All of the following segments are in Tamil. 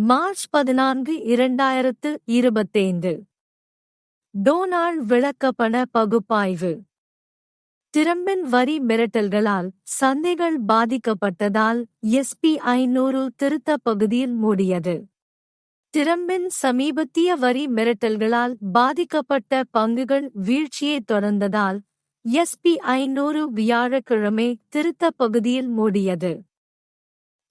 மார்ச் பதினான்கு இரண்டாயிரத்து இருபத்தைந்து. டோனால்ட் விளக்கப்பட பகுப்பாய்வு. திறம்பின் வரி மிரட்டல்களால் சந்தைகள் பாதிக்கப்பட்டதால் எஸ்பி ஐநூறு திருத்த பகுதியில் மூடியது. திறம்பின் சமீபத்திய வரி மிரட்டல்களால் பாதிக்கப்பட்ட பங்குகள் வீழ்ச்சியை தொடர்ந்ததால் எஸ்பி ஐநூறு வியாழக்கிழமை திருத்த பகுதியில் மூடியது.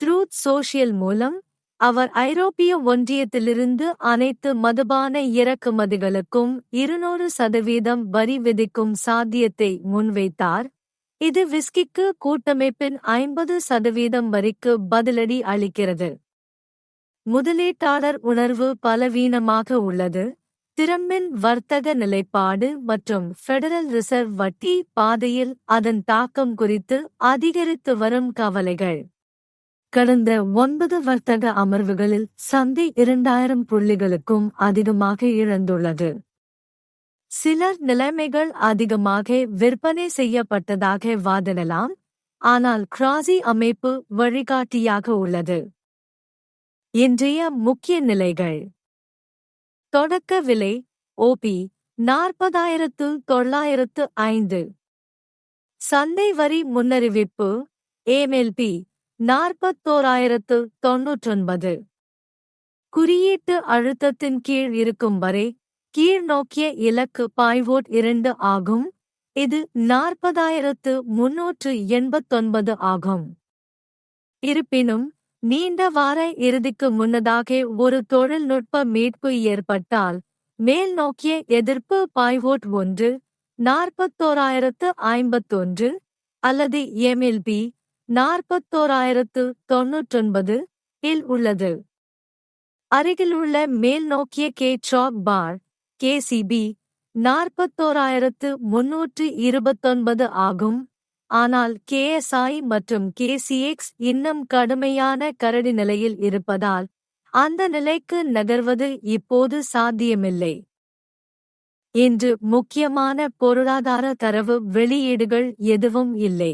ட்ரூத் சோஷியல் மூலம் அவர் ஐரோப்பிய ஒன்றியத்திலிருந்து அனைத்து மதுபான இறக்குமதிகளுக்கும் இருநூறு சதவீதம் வரி விதிக்கும் சாத்தியத்தை முன்வைத்தார். இது விஸ்கிக்கு கூட்டமைப்பின் ஐம்பது சதவீதம் வரிக்கு பதிலடி அளிக்கிறது. முதலீட்டாளர் உணர்வு பலவீனமாக உள்ளது. திறம்பின் வர்த்தக நிலைப்பாடு மற்றும் ஃபெடரல் ரிசர்வ் வட்டி பாதையில் அதன் தாக்கம் குறித்து அதிகரித்து வரும் கவலைகள். கடந்த ஒன்பது வர்த்தக அமர்வுகளில் சந்தை இரண்டாயிரம் புள்ளிகளுக்கும் அதிகமாக இழந்துள்ளது. சிலர் நிலைமைகள் அதிகமாக விற்பனை செய்யப்பட்டதாக வாதிடலாம் ஆனால் கிராசி அமைப்பு வழிகாட்டியாக உள்ளது. இன்றைய முக்கிய நிலைகள். தொடக்க விலை ஓபி நாற்பதாயிரத்து தொள்ளாயிரத்து ஐந்து. சந்தை வரி முன்னறிவிப்பு ஏமெல்பி நாற்பத்தோராயிரத்து தொன்னூற்றொன்பது. குறியீட்டு அழுத்தத்தின் கீழ் இருக்கும் வரை கீழ் நோக்கிய இலக்கு பாய்வோட் இரண்டு ஆகும். இது நாற்பதாயிரத்து முன்னூற்று எண்பத்தொன்பது ஆகும். இருப்பினும் நீண்ட வார இறுதிக்கு முன்னதாக ஒரு தொழில்நுட்ப மீட்பு ஏற்பட்டால் மேல் நோக்கிய எதிர்ப்பு பாய்வோட் ஒன்று நாற்பத்தோராயிரத்து ஐம்பத்தொன்று அல்லது எம்எல்பி நாற்பத்தோராயிரத்து தொன்னூற்றொன்பது இல் உள்ளது. அருகிலுள்ள மேல் நோக்கிய கே. சாக் பார் கேசிபி நாற்பத்தோராயிரத்து முன்னூற்று இருபத்தொன்பது ஆகும். ஆனால் கேஎஸ்ஐ மற்றும் கேசிஎக்ஸ் இன்னும் கடுமையான கரடி நிலையில் இருப்பதால் அந்த நிலைக்கு நகர்வது இப்போது சாத்தியமில்லை. இன்று முக்கியமான பொருளாதார தரவு வெளியீடுகள் எதுவும் இல்லை.